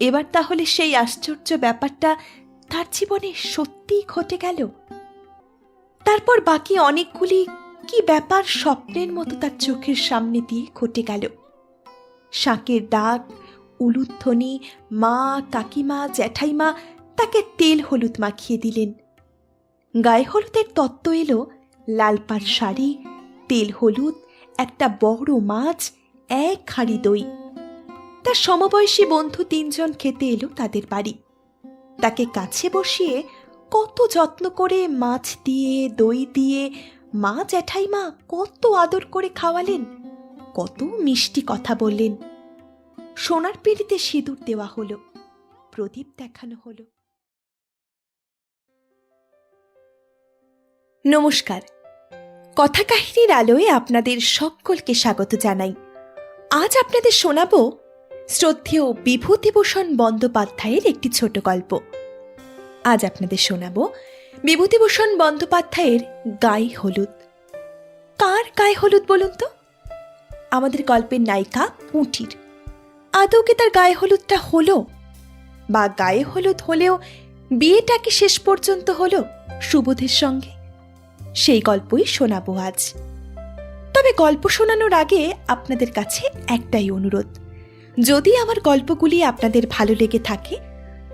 এবার তাহলে সেই আশ্চর্য ব্যাপারটা তার জীবনে সত্যিই ঘটে গেল। তারপর বাকি অনেকগুলি কি ব্যাপার স্বপ্নের মতো তার চোখের সামনে দিয়ে ঘটে গেল। শাঁকের ডাক উলুধ্বনি, মা, কাকিমা, জ্যাঠাইমা তাকে তেল হলুদ মাখিয়ে দিলেন। গায়ে হলুদের তত্ত্ব এলো লালপার শাড়ি, তেল হলুদ, একটা বড় মাছ, এক হাঁড়ি দই। তার সমবয়সী বন্ধু তিনজন খেতে এলো তাদের বাড়ি। তাকে কাছে বসিয়ে কত যত্ন করে মাছ দিয়ে, দই দিয়ে, মা জ্যাঠাইমা কত আদর করে খাওয়ালেন, কত মিষ্টি কথা বললেন। সোনার পিড়িতে সিঁদুর দেওয়া হলো, প্রদীপ দেখানো হলো। নমস্কার, কথা কাহিনীর আলোয় আপনাদের সকলকে স্বাগত জানাই। আজ আপনাদের শোনাব শ্রদ্ধেয় বিভূতিভূষণ বন্দ্যোপাধ্যায়ের একটি ছোট গল্প। আজ আপনাদের শোনাব বিভূতিভূষণ বন্দ্যোপাধ্যায়ের গায়ে হলুদ। কার গায়ে হলুদ বলুন তো? আমাদের গল্পের নায়িকা পুঁটির আদৌ কি তার গায়ে হলুদটা হলো? বা গায়ে হলুদ হলেও বিয়েটা কি শেষ পর্যন্ত হলো সুবোধের সঙ্গে? সেই গল্পই শোনাবো আজ। তবে গল্প শোনানোর আগে আপনাদের কাছে একটাই অনুরোধ। যদি আমার গল্পগুলি আপনাদের ভালো লেগে থাকে,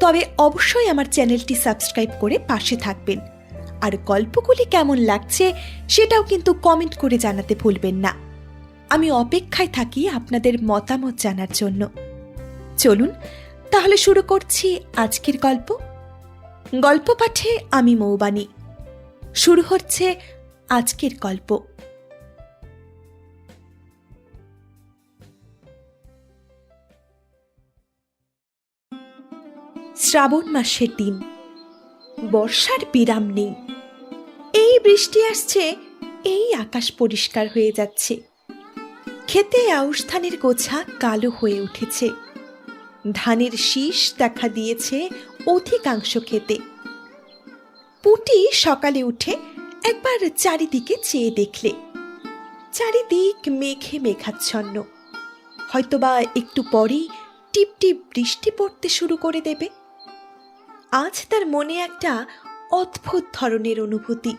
তবে অবশ্যই আমার চ্যানেলটি সাবস্ক্রাইব করে পাশে থাকবেন। আর গল্পগুলি কেমন লাগছে, সেটাও কিন্তু কমেন্ট করে জানাতে ভুলবেন না। আমি অপেক্ষায় থাকি আপনাদের মতামত জানার জন্য। চলুন, তাহলে শুরু করছি আজকের গল্প। গল্প পাঠে আমি মৌবানী শুরু হচ্ছে আজকের গল্প। শ্রাবণ মাসের দিন। বর্ষার বিরাম নেই। এই বৃষ্টি আসছে, এই আকাশ পরিষ্কার হয়ে যাচ্ছে। খেতে আউশ ধানের গোছা কালো হয়ে উঠেছে। ধানের শীষ দেখা দিয়েছে অধিকাংশ খেতে। পুটি সকালে উঠে একবার চারিদিকে চেয়ে দেখলে। চারিদিক মেঘে মেঘাচ্ছন্ন। হয়তোবা একটু পরেই টিপ টিপ বৃষ্টি পড়তে শুরু করে দেবে। আজ তার মনে একটা অদ্ভুত ধরনের অনুভূতি।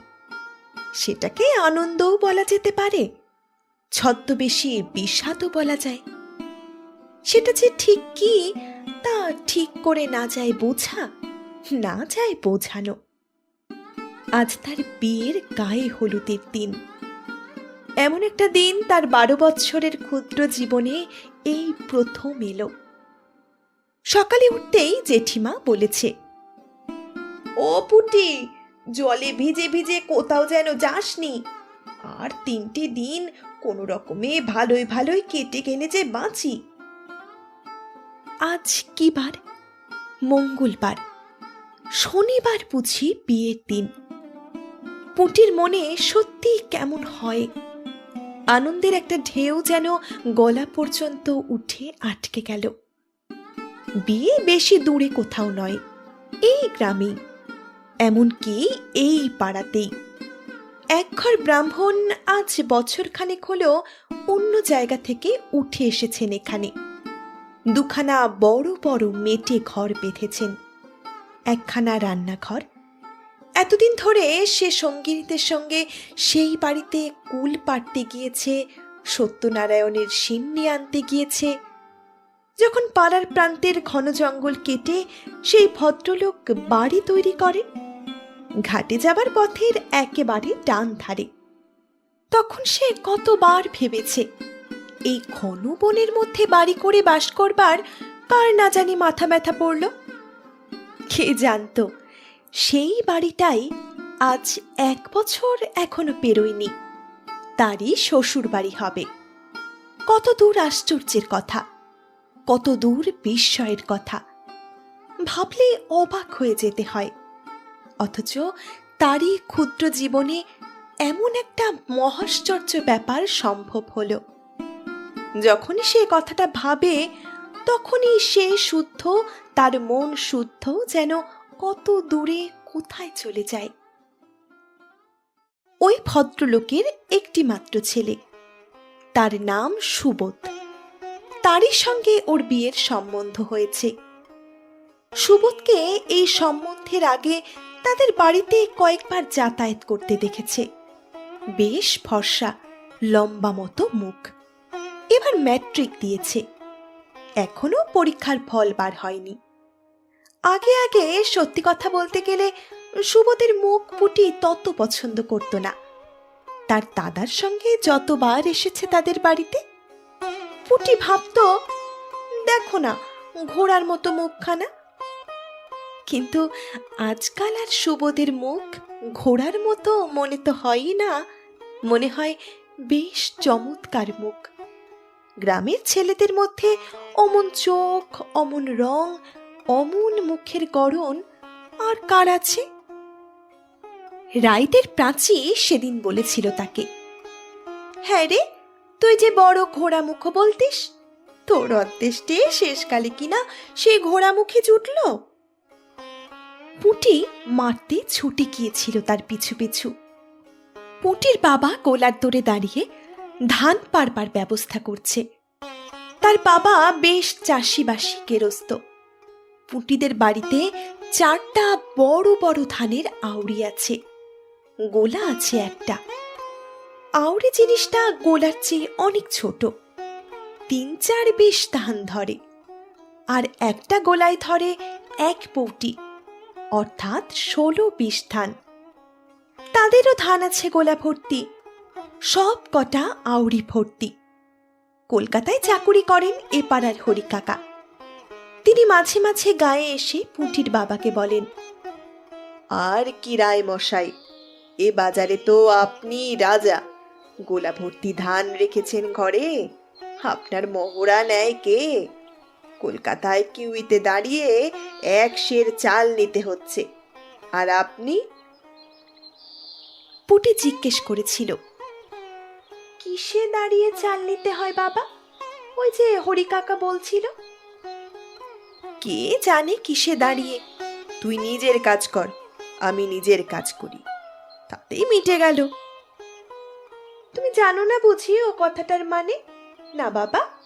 সেটাকে আনন্দও বলা যেতে পারে, ছদ্মবেশী বিষাদও বলা যায়। সেটা যে ঠিক কি, তা ঠিক করে না যায় বোঝা, না যায় বোঝানো। আজ তার বিয়ের গায়ে হলুদের দিন। এমন একটা দিন তার বারো বৎসরের ক্ষুদ্র জীবনে এই প্রথম এলো। সকালে উঠতেই জেঠিমা বলেছে ও পুটি, জলে ভিজে ভিজে কোথাও যেন যাসনি। আর তিনটে দিন কোনো রকমে ভালোই ভালোই কেটে গেলে যে বাঁচি। আজ কি বার মঙ্গলবার। শনিবার বুঝি বিয়ের দিন। পুটির মনে সত্যি কেমন হয়? আনন্দের একটা ঢেউ যেন গলা পর্যন্ত উঠে আটকে গেল। বিয়ে বেশি দূরে কোথাও নয়, এই গ্রামেই। এমনকি এই পাড়াতেই। একঘর ব্রাহ্মণ আজ বছরখানেক হলো অন্য জায়গা থেকে উঠে এসেছেন এখানে। দুখানা বড় বড় মেটে ঘর বেঁধেছেন। একখানা রান্নাঘর। এতদিন ধরে সে সঙ্গিনীদের সঙ্গে সেই বাড়িতে কুল পাড়তে গিয়েছে, সত্যনারায়ণের সিন্নি আনতে গিয়েছে। যখন পাড়ার প্রান্তের ঘন জঙ্গল কেটে সেই ভদ্রলোক বাড়ি তৈরি করেন ঘাটে যাবার পথের একেবারে ডান ধারে। তখন সে কতবার ভেবেছে, এই ঘন বনের মধ্যে বাড়ি করে বাস করবার কার না জানি মাথা ব্যথা পড়ল। কে জানতো, সেই বাড়িটাই আজ এক বছর এখনও পেরোয়নি, তারই শ্বশুর বাড়ি হবে। কত দূর আশ্চর্যের কথা, কত দূর বিস্ময়ের কথা, ভাবলে অবাক হয়ে যেতে হয়। অথচ তারই ক্ষুদ্র জীবনে এমন একটা মহাশ্চর্য ব্যাপার সম্ভব হলো। যখনই সে কথাটা ভাবে, তখনই সে শুদ্ধ, তার মন শুদ্ধ যেন কত দূরে, কোথায় চলে যায়। ওই ভদ্রলোকের একটি মাত্র ছেলে। তার নাম সুবোধ। তারই সঙ্গে ওর বিয়ের সম্বন্ধ হয়েছে। সুবোধকে এই সম্বন্ধের আগে তাদের বাড়িতে কয়েকবার যাতায়াত করতে দেখেছে। বেশ ফর্সা, লম্বা মতো মুখ। এবার ম্যাট্রিক দিয়েছে। এখনও পরীক্ষার ফল বার হয়নি। আগে আগে সত্যি কথা বলতে গেলে সুবোধের মুখ পুটি তত পছন্দ করত না। তার দাদার সঙ্গে যতবার এসেছে তাদের বাড়িতে, পুটি ভাবতো, দেখো না, ঘোড়ার মতো মুখখানা। কিন্তু আজকাল আর সুবোধের মুখ ঘোড়ার মতো মনে তো হয়ই না। মনে হয় বেশ চমৎকার মুখ। গ্রামের ছেলেদের মধ্যে অমন চোখ, অমন রং, অমন মুখের গড়ন আর কার আছে? রাইদের প্রাচী সেদিন বলেছিল তাকে। হ্যাঁ রে, তুই যে বড় ঘোড়া মুখ বলতিস, তোর অদ্দেষ্টে শেষকালে কিনা সে ঘোড়া মুখে জুটল? পুটি মারতে ছুটে গিয়েছিল তার পিছু পিছু। পুটির বাবা গোলার দৌড়ে দাঁড়িয়ে ধান পারবার ব্যবস্থা করছে। তার বাবা বেশ চাষিবাসি, গেরস্ত। পুটিদের বাড়িতে চারটা বড় বড় ধানের আউড়ি আছে। গোলা আছে একটা। আউড়ি জিনিসটা গোলার চেয়ে অনেক ছোট। তিন, চার বেশ ধান ধরে। আর একটা গোলায় ধরে এক পৌটি। অর্থাৎ ষোলো বিশ ধান। তাদেরও ধান আছে গোলা ভর্তি। সব কটা আউড়ি ভর্তি। কলকাতায় চাকুরি করেন এ পাড়ার হরি কাকা তিনি মাঝে মাঝে গায়ে এসে পুঁটির বাবাকে বলেন, আর কি রায় মশাই, এ বাজারে তো আপনি রাজা। গোলা ভর্তি ধান রেখেছেন ঘরে। আপনার মহড়া নেয় কে? কলকাতায় কিউইতে দাঁড়িয়ে এক সের চাল নিতে হচ্ছে। আর আপনি? পুটি জিজ্ঞেস করেছিল। কিসে দাঁড়িয়ে চাল নিতে হয় বাবা? ওই যে হরি কাকা বলছিল। কে জানে কিসে দাঁড়িয়ে? তুই নিজের কাজ কর আমি নিজের কাজ করি। তাতেই মিটে গেল। তুমি জানো না বুঝি ও কথাটার মানে? না বাবা?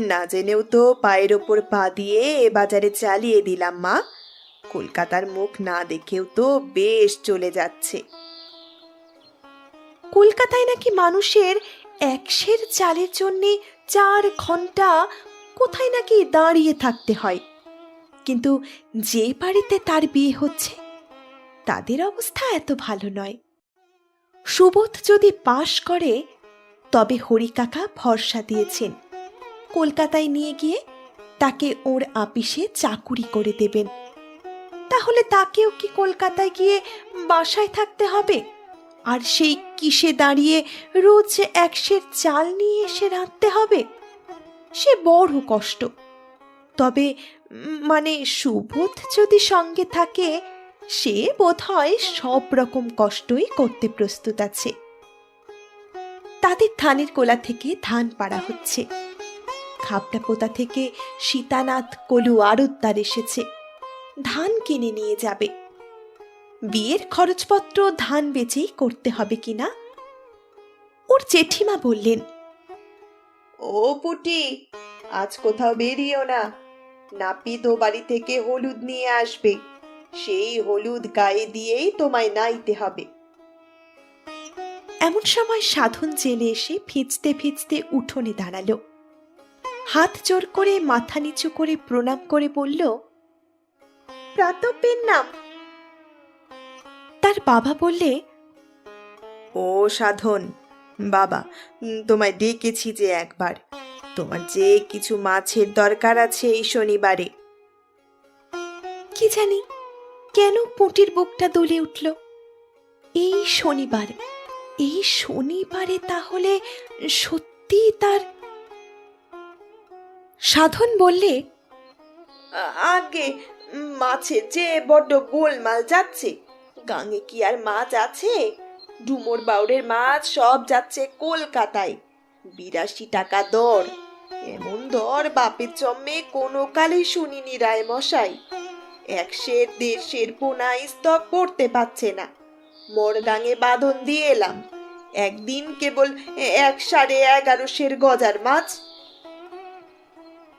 না জেনেও তো পায়ের ওপর পা দিয়ে এ বাজারে চালিয়ে দিলাম, মা। কলকাতার মুখ না দেখেও তো বেশ চলে যাচ্ছে। কলকাতায় নাকি মানুষের একশের চালের জন্যে চার ঘণ্টা কোথায় নাকি দাঁড়িয়ে থাকতে হয়। কিন্তু যে বাড়িতে তার বিয়ে হচ্ছে, তাদের অবস্থা এত ভালো নয়। সুবোধ যদি পাশ করে, তবে হরিকাকা ভরসা দিয়েছেন। কলকাতায় নিয়ে গিয়ে তাকে ওর আপিসে চাকুরি করে দেবেন। তাহলে তাকেও কি কলকাতায় গিয়ে বাসায় থাকতে হবে? আর সেই কিসে দাঁড়িয়ে রোজ একশের চাল নিয়ে এসে রাঁধতে হবে? সে বড় কষ্ট। তবে মানে সুবোধ যদি সঙ্গে থাকে, সে বোধ হয় সব রকম কষ্টই করতে প্রস্তুত আছে। তাদের ধানের কোলা থেকে ধান পাড়া হচ্ছে। খাপটা পোতা থেকে সীতানাথ কলু আড়তদার এসেছে। ধান কিনে নিয়ে যাবে। বিয়ের খরচপত্র ধান বেচেই করতে হবে কিনা ওর জেঠিমা বললেন ও পুটি আজ কোথাও বেরিয়েও না। নাপিত ও বাড়ি থেকে হলুদ নিয়ে আসবে। সেই হলুদ গায়ে দিয়েই তোমায় নাইতে হবে। এমন সময় সাধন জেলে এসে ভিজতে ভিজতে উঠোনে দাঁড়াল। হাত জোর করে মাথা নিচু করে প্রণাম করে বলল প্রাতপের নাম। তার বাবা বললে ও সাধন বাবা তোমায় ডেকেছি যে একবার। তোমার যে কিছু মাছের দরকার আছে এই শনিবারে। কি জানি কেন পুটির বুকটা দলে উঠল? এই শনিবার এই শনিবারে তাহলে সত্যি তার সাধন বললে, আগে মাছের যে বড্ড গোলমাল যাচ্ছে, গাঙে কি আর মাছ আছে? ডুমোর বাউরের মাছ সব যাচ্ছে কলকাতায়। বিরাশি টাকা দর, এমন দর বাপের জন্মে কোনো কালেই শুনিনি রায় মশাই একশের দেড়শের পোনা স্তক পড়তে পারছে না। মোরগাঙে বাঁধন দিয়ে এলাম। একদিন কেবল এক সাড়ে এগারোশের গজার মাছ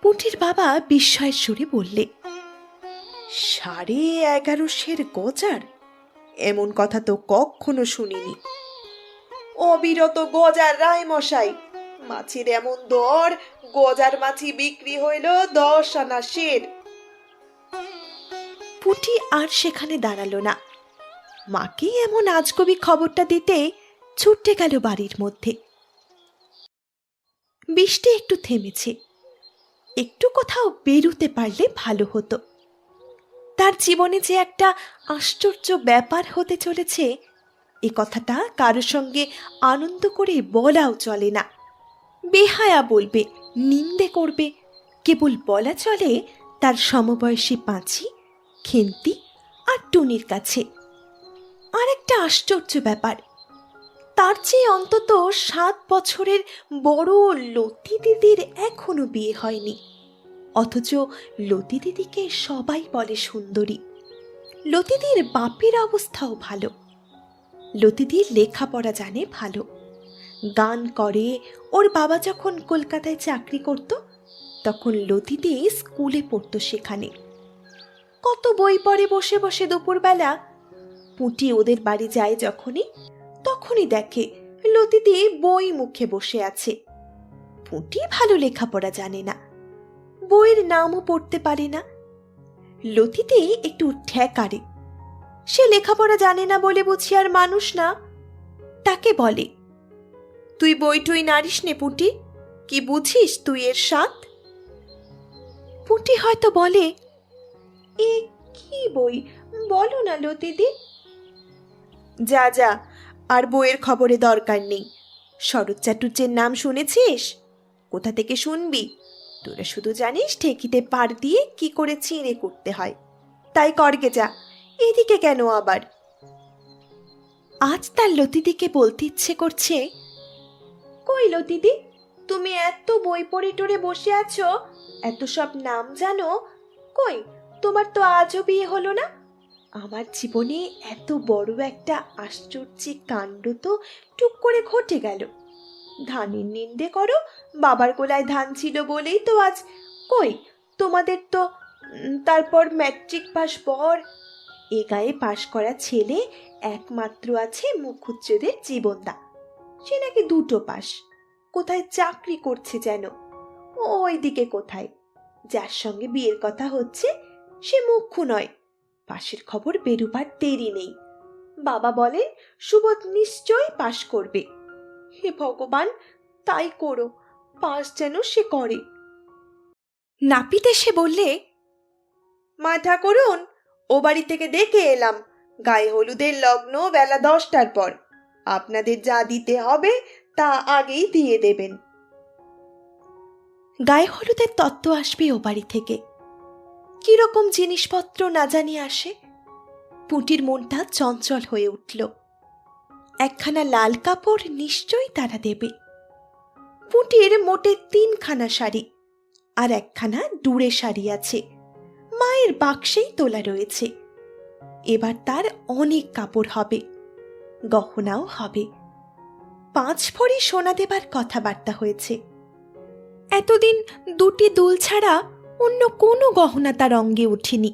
পুটির বাবা বিস্ময়ের সুরে বললে, সাড়ে এগারোশের গজার? এমন কথা তো কখনো শুনিনি। অবিরত গজার রায় মশাই মাছের এমন দর, গজার মাছি বিক্রি হইল দশ আনা শের। পুটি আর সেখানে দাঁড়াল না। মাকে এমন আজকবি খবরটা দিতে ছুটতে গেল বাড়ির মধ্যে। বৃষ্টি একটু থেমেছে। একটু কোথাও বেরুতে পারলে ভালো হতো। তার জীবনে যে একটা আশ্চর্য ব্যাপার হতে চলেছে, এ কথাটা কারোর সঙ্গে আনন্দ করে বলাও চলে না। বেহায়া বলবে, নিন্দে করবে, কেবল বলা চলে তার সমবয়সী পাঁচি, খেন্তি আর টুনির কাছে। আর একটা আশ্চর্য ব্যাপার তার চেয়ে অন্তত সাত বছরের বড় লতি দিদির এখনও বিয়ে হয়নি। অথচ লতি দিদিকে সবাই বলে সুন্দরী। লতিদির বাপের অবস্থাও ভালো। লতিদির লেখাপড়া জানে ভালো। গান করে, ওর বাবা যখন কলকাতায় চাকরি করত, তখন লতিদি স্কুলে পড়তো সেখানে। কত বই পড়ে বসে বসে দুপুরবেলা। পুঁটি ওদের বাড়ি যায় যখনই। তখনই দেখে লতিদি বই মুখে বসে আছে। পুঁটি ভালো লেখাপড়া জানে না। বইয়ের নামও পড়তে পারে না। লতিতে একটু ঠেকারে, সে লেখাপড়া জানে না বলে বুঝি আর মানুষ না? তাকে বলে, তুই বই টুই নারিস নে পুটি, কি বুঝিস তুই এর সাথ পুটি হয়তো বলে, এ কি বই? বলো না লতিদি। যা যা আর বইয়ের খবরে দরকার নেই। শরৎ চাটুর্যের নাম শুনেছিস? কোথা থেকে শুনবি? তোরা শুধু জানিস ঠেকিতে পার দিয়ে কি করে চিঁড়ে করতে হয়। তাই করগে যা, এদিকে কেন আবার? আজ তার লতিদিকে বলতে ইচ্ছে করছে, কই লতিদি, তুমি এত বই পড়ে টড়ে বসে আছো, এত সব নাম জানো, কই, তোমার তো আজও বিয়ে হলো না? আমার জীবনে এত বড় একটা আশ্চর্য কাণ্ড তো টুক করে ঘটে গেল। ধানের নিন্দে করো, বাবার গোলায় ধান ছিল বলেই তো আজ। কই, তোমাদের তো তারপর ম্যাট্রিক পাস পর? এ গায়ে পাশ করা ছেলে একমাত্র আছে মুখুজ্জেদের জীবনদা। সে নাকি দুটো পাস কোথায় চাকরি করছে যেন? ওই দিকে কোথায়? যার সঙ্গে বিয়ের কথা হচ্ছে, সে মুখ্য নয়। পাশের খবর বেরুবার দেরি নেই। বাবা বলেন সুবোধ নিশ্চয়ই পাশ করবে। হে ভগবান, তাই করো, পাশ যেন সে করে। নাপিত এসে বললে, মা ঠাকুরুন, ও বাড়ি থেকে দেখে এলাম, গায়ে হলুদের লগ্ন বেলা দশটার পর। আপনাদের যা দিতে হবে, তা আগেই দিয়ে দেবেন। গায়ে হলুদের তত্ত্ব আসবে ও বাড়ি থেকে। কীরকম জিনিসপত্র না জানি আসে? পুটির মনটা চঞ্চল হয়ে উঠল। একখানা লাল কাপড় নিশ্চয়ই তারা দেবে। পুটির মোটে তিনখানা শাড়ি আর একখানা দূরে শাড়ি আছে। মায়ের বাক্সেই তোলা রয়েছে। এবার তার অনেক কাপড় হবে, গহনাও হবে। পাঁচ ভরি সোনা দেবার কথাবার্তা হয়েছে। এতদিন দুটি দুল ছাড়া অন্য কোনো গহনা তার অঙ্গে ওঠেনি।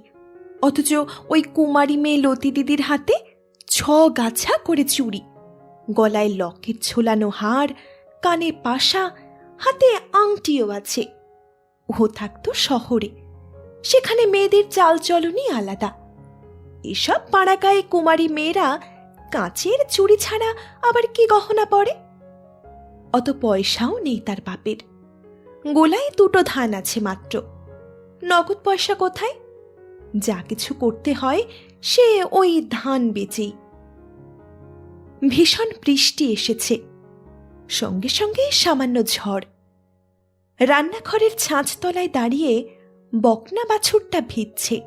অথচ ওই কুমারী মেয়ে লতি দিদির হাতে ছ গাছা করে চুড়ি। গলায় লকেট ঝোলানো হার, কানে পাশা, হাতে আংটিও আছে। ও থাকতো শহরে। সেখানে মেয়েদের চালচলনই আলাদা। এসব পাড়াগায়ে কুমারী মেয়েরা কাঁচের চুড়ি ছাড়া আবার কি গহনা পরে? অত পয়সাও নেই তার বাপের। গোলায় দুটো ধান আছে মাত্র। নগদ পয়সা কোথায়? যা কিছু করতে হয়, সে ওই ধান বেচেই ভীষণ বৃষ্টি এসেছে। সঙ্গে সঙ্গে সামান্য ঝড়। রান্নাঘরের ছাঁচতলায় দাঁড়িয়ে বকনা বাছুরটা ভিজছে।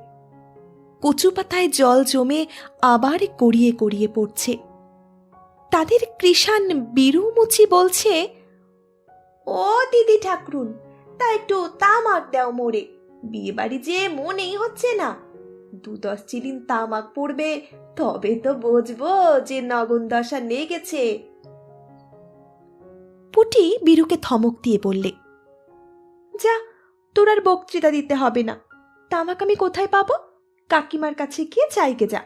কচু পাতায় জল জমে আবার গড়িয়ে গড়িয়ে পড়ছে। তাদের কৃষাণ বিরুমুচি বলছে, ও দিদি ঠাকরুন, তা একটু তামাক দাও মোড়ে বিয়ে বাড়ি যে মনেই হচ্ছে না। দু দশ চিলিন তামাক পড়বে তবে তো বুঝব যে নগন দশা লেগেছে। পুটি বীরুকে থমক দিয়ে বললে যা তোর আর বক্তৃতা দিতে হবে না। তামাক আমি কোথায় পাবো? কাকিমার কাছে গিয়ে চাইকে যা।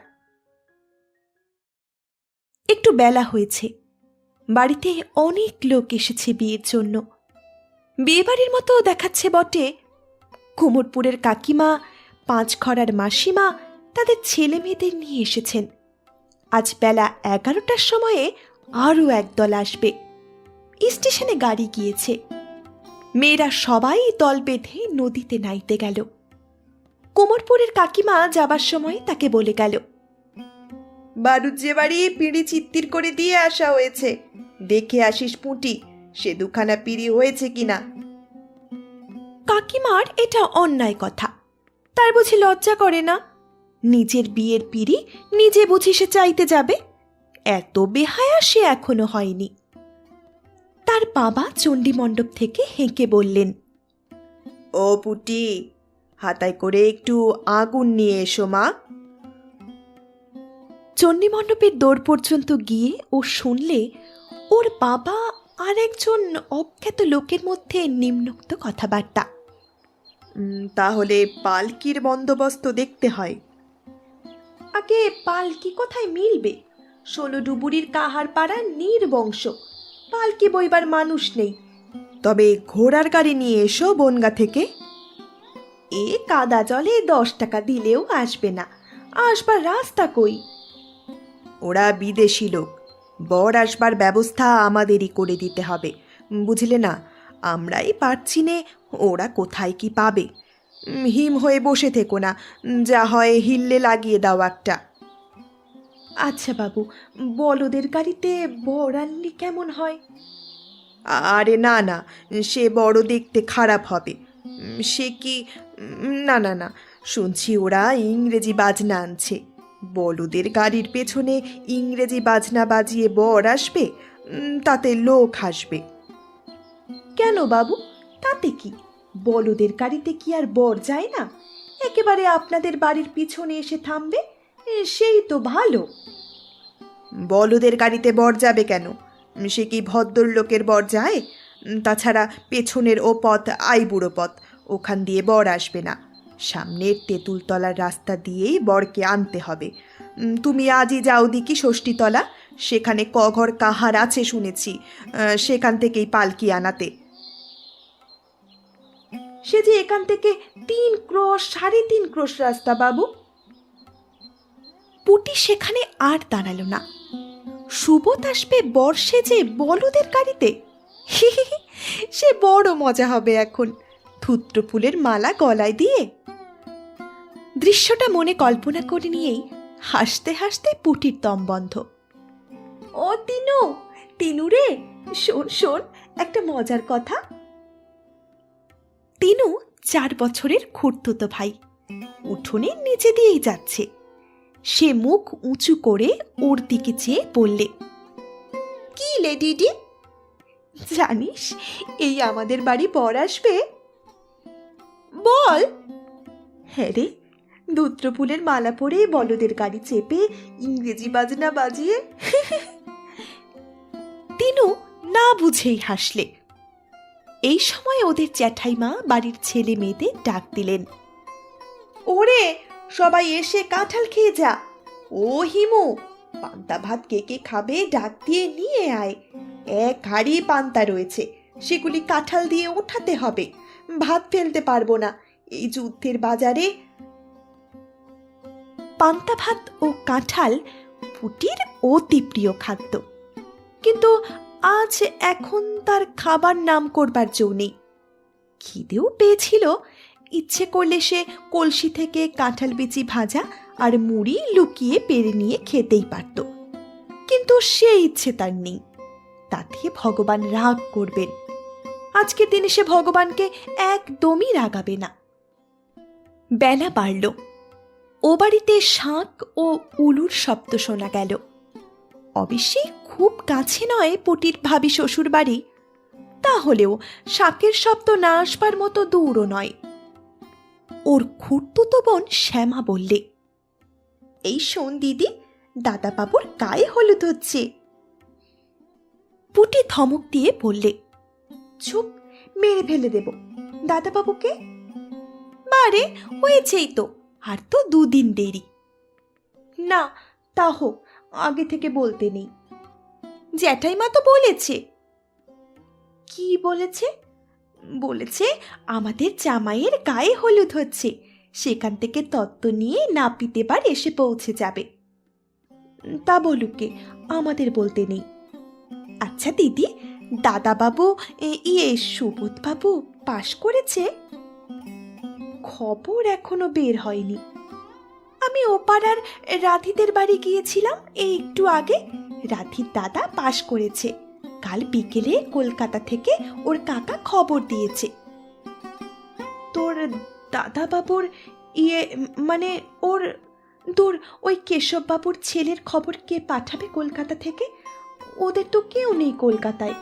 একটু বেলা হয়েছে। বাড়িতে অনেক লোক এসেছে বিয়ের জন্য। বিয়েবাড়ির মতো দেখাচ্ছে বটে কুমোরপুরের কাকিমা, পাঁচখড়ার মাসিমা তাদের ছেলে মেয়েদের নিয়ে এসেছেন। আজ বেলা এগারোটার সময়ে আরও একদল আসবে। স্টেশনে গাড়ি গিয়েছে। মেয়েরা সবাই দল বেঁধে নদীতে নাইতে গেল। কোমরপুরের কাকিমা যাবার সময় তাকে বলে গেল যে বাড়ি পিঁড়ি চিত্তির করে দিয়ে আসা হয়েছে। দেখে আসিস পুঁটি, সে দুখানা পিঁড়ি হয়েছে কিনা? কাকিমার এটা অন্যায় কথা। তার বুঝি লজ্জা করে না? নিজের বিয়ের পিঁড়ি নিজে বুঝি সে চাইতে যাবে? এত বেহায়া সে এখনও হয়নি। তার বাবা চণ্ডীমণ্ডপ থেকে হেঁকে বললেন, ও পুটি, হাতায় করে একটু আগুন নিয়ে এসো মা। চণ্ডীমণ্ডপের দৌড় পর্যন্ত গিয়ে ও শুনলে ওর বাবা আর একজন অজ্ঞাত লোকের মধ্যে নিম্নোক্ত কথাবার্তা। তাহলে পালকির বন্দোবস্ত দেখতে হয়। আগে পালকি কোথায় মিলবে? ষোলো ডুবুরির কাহার পাড়া নির্বংশ। পালকি বইবার মানুষ নেই। তবে ঘোড়ার গাড়ি নিয়ে এসো বনগা থেকে। এ কাদা জলে দশ টাকা দিলেও আসবে না। আসবার রাস্তা কই? ওরা বিদেশি লোক। বর আসবার ব্যবস্থা আমাদেরই করে দিতে হবে। বুঝলে না? আমরাই পারছি নে ওরা কোথায় কি পাবে? হিম হয়ে বসে থেকো না। যা হয় হিল্লে লাগিয়ে দাও একটা। আচ্ছা বাবু বলদের গাড়িতে বর আনলি কেমন হয়? আরে না না সে বড় দেখতে খারাপ হবে। সে কি না না না শুনছি ওরা ইংরেজি বাজনা আনছে। বলদের গাড়ির পেছনে ইংরেজি বাজনা বাজিয়ে বর আসবে? তাতে লোক আসবে কেন বাবু? তাতে কি? বলদের গাড়িতে কি আর বর যায় না? একেবারে আপনাদের বাড়ির পিছনে এসে থামবে? সেই তো ভালো। বলদের গাড়িতে বর যাবে কেন? সে কি ভদ্রলোকের বর যায়? তাছাড়া পেছনের ও পথ আইবুড়ো পথ, ওখান দিয়ে বর আসবে না। সামনের তেঁতুলতলার রাস্তা দিয়েই বরকে আনতে হবে। তুমি আজই যাও দিকি ষষ্ঠীতলা, সেখানে কঘর কাহার আছে শুনেছি সেখান থেকেই পালকি আনাতে। সে যে এখান থেকে তিন ক্রোশ, সাড়ে তিন ক্রোশ রাস্তা, বাবু। পুটি সেখানে আর দাঁড়াল না। সুবোধ আসবে বর্ষে যে বলদের গাড়িতে। সে বড় মজা হবে এখন। থুত্র ফুলের মালা গলায় দিয়ে। দৃশ্যটা মনে কল্পনা করে নিয়েই হাসতে হাসতে পুটির দম বন্ধ। ও তিনু তিনু রে শোন শোন, একটা মজার কথা। চার বছরের খুঁড়তুতো ভাই। উঠোনে নিচে দিয়েই যাচ্ছে। সে মুখ উঁচু করে ওর দিকে চেয়ে বললে, কি লে দিদি? জানিস, এই আমাদের বাড়ি বর আসবে? বল! হ্যাঁ রে দুত্রফুলের মালা পরে বলদের গাড়ি চেপে ইংরেজি বাজনা বাজিয়ে তিনু না বুঝেই হাসলে। এই সময় ওদের জ্যাঠাইমা বাড়ির ছেলে মেয়েদের ডাক দিলেন। ওরে সবাই এসে কাঁঠাল খেয়ে যা। ও হিমু পান্তা ভাত কে কে খাবে ডাক দিয়ে নিয়ে আয়। এক হাড়ি পান্তা রয়েছে সেগুলি কাঁঠাল দিয়ে ওঠাতে হবে। ভাত ফেলতে পারব না। এই যুদ্ধের বাজারে পান্তা ভাত ও কাঁঠাল পুটির অতি প্রিয় খাদ্য। কিন্তু আজ এখন তার খাবার নাম করবার জো নেই। খিদেও পেয়েছিল। ইচ্ছে করলে সে কলসি থেকে কাঁঠাল বিচি ভাজা আর মুড়ি লুকিয়ে পেরে নিয়ে খেতেই পারত। কিন্তু সে ইচ্ছে তার নেই। তাতে ভগবান রাগ করবেন। আজকের দিনে সে ভগবানকে একদমই রাগাবে না। বেলা বাড়ল। ও বাড়িতে শাঁখ ও উলুর শব্দ শোনা গেল। অবশ্যই খুব কাছে নয় পটির ভাবি শ্বশুর বাড়ি তাহলেও শাকের শব্দ না আসবার মতো দূরও নয়। ওর খুঁড়তুতো বোন শ্যামা বললে, এই শোন দিদি দাদা বাবুর গায়ে হলুদ হচ্ছে। পুটি ধমক দিয়ে বললে, চুপ, মেরে ফেলে দেব। দাদা বাবুকে বারে, হয়েছেই তো, আর তো দুদিন দেরি। না, তা হোক আগে থেকে বলতে নেই। জ্যাঠাইমা তো বলেছে। কি বলেছে? বলেছে, আমাদের জামাইয়ের গায়ে হলুদ হচ্ছে। সেখান থেকে তত্ত্ব নিয়ে নাপিত এবার এসে পৌঁছে যাবে। তা বলুকে, আমাদের বলতে নেই। আচ্ছা দিদি, দাদাবাবু ইয়ে সুবোধবাবু পাশ করেছে? খবর এখনও বের হয়নি। আমি ওপাড়ার রাধিদের বাড়ি গিয়েছিলাম এই একটু আগে। রাধির দাদা পাশ করেছে। কাল বিকেলে কলকাতা থেকে ওর কাকা খবর দিয়েছে। তোর দাদা বাবুর ইয়ে মানে ওর, তোর ওই কেশব বাবুর ছেলের খবর কে পাঠাবে কলকাতা থেকে? ওদের তো কেউ নেই কলকাতায়।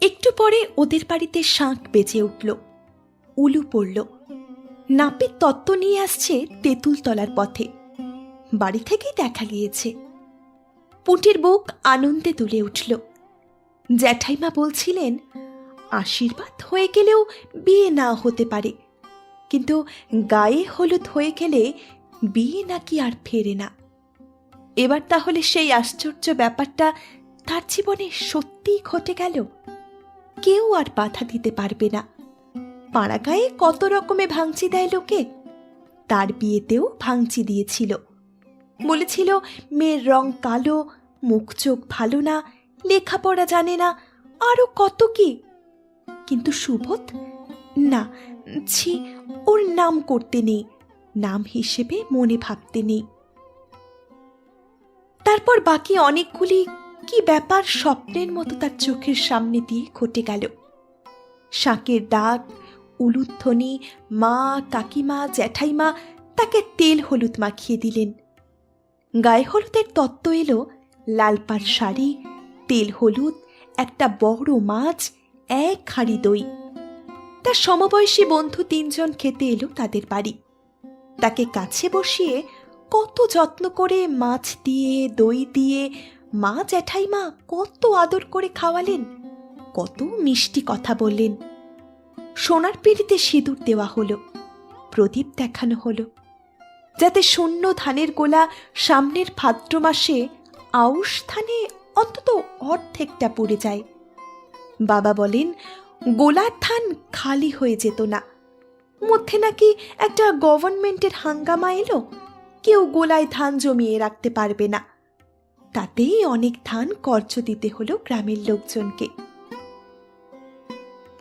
একটু পরে ওদের বাড়িতে শাঁখ বেজে উঠল। উলু পড়ল। নাপিত তত্ত্ব নিয়ে আসছে তেঁতুল তলার পথে। বাড়ি থেকেই দেখা গিয়েছে। পুঁটির বুক আনন্দে তুলে উঠল। জ্যাঠাইমা বলছিলেন, আশীর্বাদ হয়ে গেলেও বিয়ে না হতে পারে। কিন্তু গায়ে হলুদ হয়ে গেলে বিয়ে নাকি আর ফেরে না। এবার তাহলে সেই আশ্চর্য ব্যাপারটা তার জীবনে সত্যিই ঘটে গেল। কেউ আর বাধা দিতে পারবে না। পাড়া গায়ে কত রকমে ভাঙচি দেয় লোকে? তার বিয়েতেও ভাঙচি দিয়েছিল। বলেছিল, মেয়ের রং কালো, মুখ চোখ ভালো না, লেখাপড়া জানে না আরও কত কি? কিন্তু সুবোধ, না, ছি, ওর নাম করতে নেই, নাম হিসেবে মনে ভাবতে নেই। তারপর বাকি অনেকগুলি কি ব্যাপার স্বপ্নের মতো তার চোখের সামনে দিয়ে ঘটে গেল। শাঁকের ডাক উলুধ্বনি মা, কাকিমা, জ্যাঠাইমা তাকে তেল হলুদ মাখিয়ে দিলেন। গায়ে হলুদের তত্ত্ব এলো, লালপার শাড়ি, তেল হলুদ, একটা বড় মাছ, এক হাঁড়ি দই। তার সমবয়সী বন্ধু তিনজন খেতে এলো তাদের বাড়ি। তাকে কাছে বসিয়ে কত যত্ন করে মাছ দিয়ে, দই দিয়ে, মা, জ্যাঠাইমা কত আদর করে খাওয়ালেন, কত মিষ্টি কথা বললেন। সোনার পিড়িতে সিঁদুর দেওয়া হলো, প্রদীপ দেখানো হলো, যাতে শূন্য ধানের গোলা সামনের ভাদ্র মাসে আউশ ধানে অন্তত অর্ধেকটা পড়ে যায়। বাবা বলেন, গোলার ধান খালি হয়ে যেত না। মধ্যে নাকি একটা গভর্নমেন্টের হাঙ্গামা এলো, কেউ গোলায় ধান জমিয়ে রাখতে পারবে না। তাতেই অনেক ধান কর্য দিতে হলো গ্রামের লোকজনকে।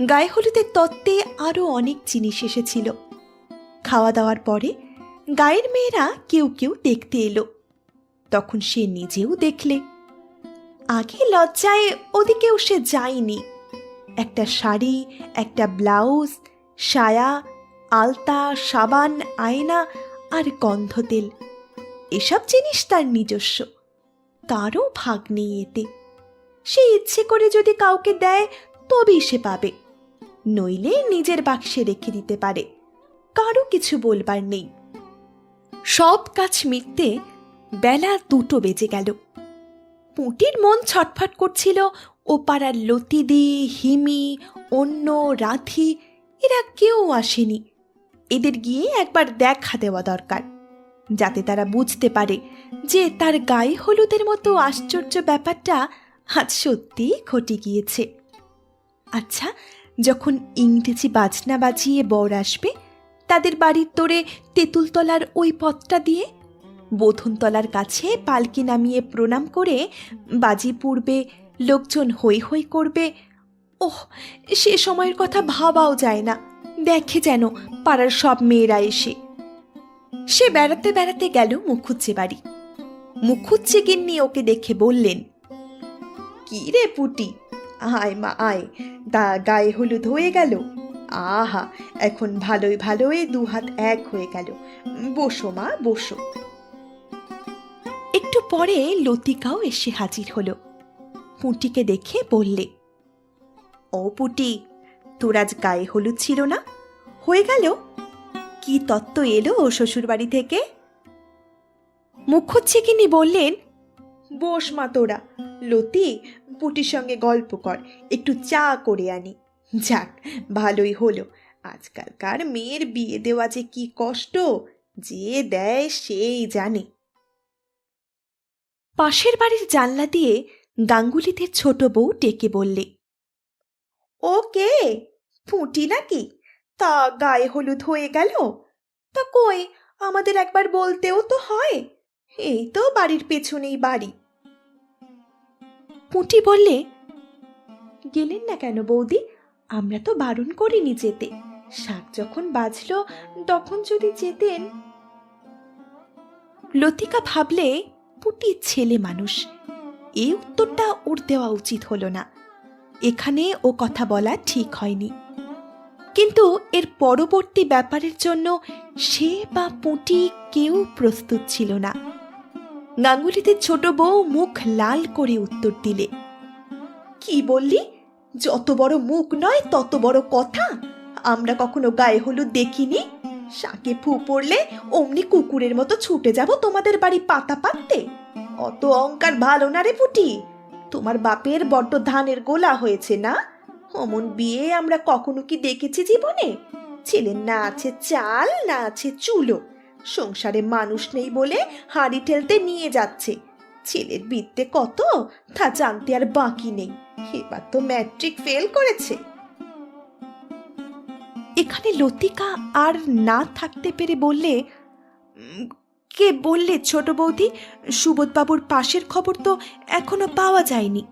গায়ে হলুদের তত্ত্বে আরও অনেক জিনিস এসেছিল। খাওয়া দাওয়ার পরে গায়ের মেয়েরা কেউ কেউ দেখতে এলো। তখন সে নিজেও দেখলে। আগে লজ্জায় ওদিকেও সে যায়নি। একটা শাড়ি, একটা ব্লাউজ, সায়া, আলতা, সাবান, আয়না আর গন্ধ তেল এসব জিনিস তার নিজস্ব। তারও ভাগ নেই এতে। সে ইচ্ছে করে যদি কাউকে দেয়, তবেই সে পাবে। নইলে নিজের বাক্সে রেখে দিতে পারে। কারও কিছু বলবার নেই। সব কাজ মিটতে বেলা দুটো বেজে গেল। পুঁটির মন ছটফট করছিল ও পাড়ার লতিদি, হিমি, অন্য, রাধি, এরা কেউ আসেনি। এদের গিয়ে একবার দেখা দেওয়া দরকার, যাতে তারা বুঝতে পারে যে তার গায়ে হলুদের মতো আশ্চর্য ব্যাপারটা আজ সত্যিই ঘটে গিয়েছে। আচ্ছা যখন ইংরেজি বাজনা বাজিয়ে বর আসবে, তাদের বাড়ির তোরে তেঁতুলতলার ওই পথটা দিয়ে বোধনতলার কাছে পালকি নামিয়ে প্রণাম করে বাজি পুড়বে লোকজন হই হই করবে, ওহ, সে সময়ের কথা ভাবাও যায় না। দেখে যেন পাড়ার সব মেয়েরা এসে। সে বেড়াতে বেড়াতে গেল মুখুজ্জে বাড়ি। মুখুজ্জে গিন্নি ওকে দেখে বললেন, কি রে পুটি আয় মা, আয়। দা গায়ে হলুদ হয়ে গেল? আহা, এখন ভালোই ভালোই দু হাত এক হয়ে গেল। বসো মা, বসো। একটু পরে লতিকাও এসে হাজির হলো। পুঁটিকে দেখে বললে, ও পুটি, তোর আজ গায়ে হলুদ ছিল না? হয়ে গেল? কি তত্ত্ব এলো ও শ্বশুর বাড়ি থেকে? মুখচ্ছেকিনি বললেন, বস মা তোরা। লতি পুটির সঙ্গে গল্প কর, একটু চা করে আনি। যাক, ভালোই হলো। আজকালকার মেয়ের বিয়ে দেওয়া যে কি কষ্ট, যে দেয় সেই জানে। পাশের বাড়ির জানলা দিয়ে গাঙ্গুলিদের ছোট বউ ডেকে বললে, ও কে? ফুটি নাকি? তা গায়ে হলুদ হয়ে গেল? তা কই, আমাদের একবার বলতেও তো হয়। এই তো বাড়ির পেছনেই বাড়ি। পুঁটি বললে, গেলেন না কেন বৌদি? আমরা তো বারণ করিনি যেতে। শাক যখন বাজলো, তখন যদি যেতেন? লতিকা ভাবলে, পুটি ছেলে মানুষ। এই উত্তরটা ওর দেওয়া উচিত হলো না। এখানে ও কথা বলা ঠিক হয়নি। কিন্তু এর পরবর্তী ব্যাপারের জন্য সে বা পুঁটি কেউ প্রস্তুত ছিল না। গাঙ্গুলিদের ছোট বউ মুখ লাল করে উত্তর দিলে, কি বললি? যত বড় মুখ নয়, তত বড় কথা। আমরা কখনো গায়ে হলুদ দেখিনি। শাকে ফু পড়লে অমনি কুকুরের মতো ছুটে যাব তোমাদের বাড়ি পাতা পাততে। অত অঙ্কার ভালো না রে পুটি। তোমার বাপের বড্ড ধানের গোলা হয়েছে না? অমন বিয়ে আমরা কখনো কি দেখেছি জীবনে? ছেলের না আছে চাল, না আছে চুলো। সংসারে মানুষ নেই বলে হাঁড়ি ঠেলতে নিয়ে যাচ্ছে। ছেলের বিদ্যে কত, তা জানতে আর বাকি নেই। এবার তো ম্যাট্রিক ফেল করেছে। এখানে লতিকা আর না থাকতে পেরে বললে কে বললে ছোট বৌদি? সুবোধবাবুর পাশের খবর তো এখনও পাওয়া যায়নি।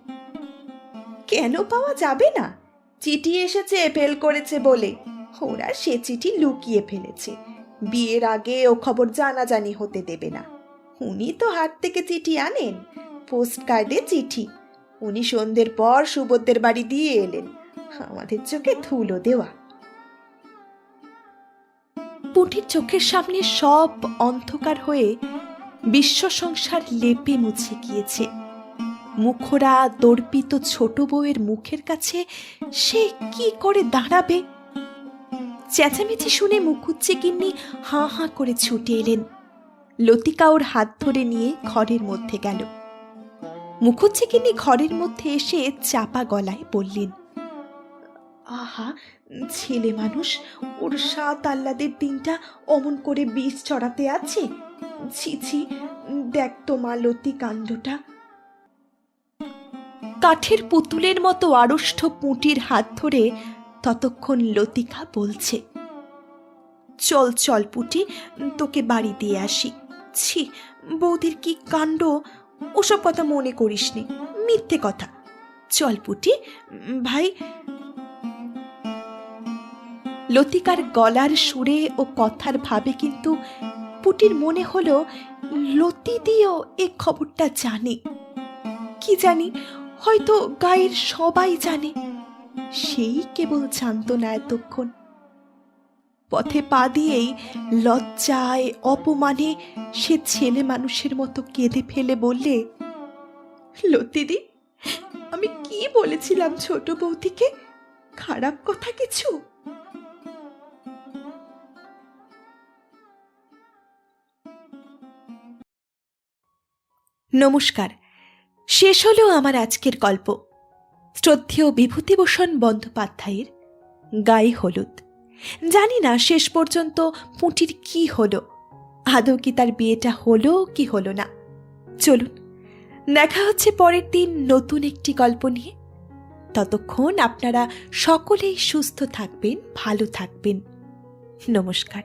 কেন পাওয়া যাবে না? চিঠি এসেছে, ফেল করেছে বলে। ওরা সে চিঠি লুকিয়ে ফেলেছে। বিয়ের আগে ও খবর জানাজানি হতে দেবে না। উনি তো হাট থেকে চিঠি আনেন, পোস্ট কার্ডে চিঠি। উনি সন্ধ্যের পর সুবোধদের বাড়ি দিয়ে এলেন, আমাদের চোখে ধুলো দেওয়া। পুঁটির চোখের সামনে সব অন্ধকার হয়ে বিশ্ব সংসার লেপে মুছে গিয়েছে। মুখরা দর্পিত ছোট বউয়ের মুখের কাছে সে কি করে দাঁড়াবে? চেঁচামেচি শুনে মুখুজ্জে গিন্নি, হাঁ হাঁ করে ছুটে এলেন। লতিকা ওর হাত ধরে নিয়ে ঘরের মধ্যে গেল। মুখুজ্জে গিন্নি, ঘরের মধ্যে এসে চাপা গলায় বললেন, আহা, ছেলে মানুষ, ওর সাত আহ্লাদের দিনটা অমন করে বিষ চড়াতে আছে? ছি ছি, দেখ তো মা লতি কাণ্ডটা। কাঠের পুতুলের মতো আড়ষ্ট পুঁটির হাত ধরে ততক্ষণ লতিকা বলছে, চল চল পুটি, তোকে বাড়ি দিয়ে আসি। ছি, বৌদির কি কাণ্ড? ওসব কথা মনে করিসনি, মিথ্যে কথা। চল পুটি, ভাই। লতিকার গলার সুরে ও কথার ভাবে কিন্তু পুটির মনে হলো, লতি দিয়েও এ খবরটা জানে। কি জানি, হয়তো গায়ের সবাই জানে। সেই কেবল জানত না এতক্ষণ পথে পা দিয়েই লজ্জায় অপমানে সে ছেলে মানুষের মতো কেঁদে ফেলে বললে, লতিদি, আমি কি বলেছিলাম ছোট বৌদিকে? খারাপ কথা কিছু? নমস্কার, শেষ হলো আমার আজকের গল্প। শ্রদ্ধেয় বিভূতিভূষণ বন্দ্যোপাধ্যায়ের গায়ে হলুদ। জানি না শেষ পর্যন্ত পুঁটির কি হলো। আদৌ কি তার বিয়েটা হলো কি হলো না। চলুন, দেখা হচ্ছে পরের দিন নতুন একটি গল্প নিয়ে। ততক্ষণ আপনারা সকলেই সুস্থ থাকবেন, ভালো থাকবেন। নমস্কার।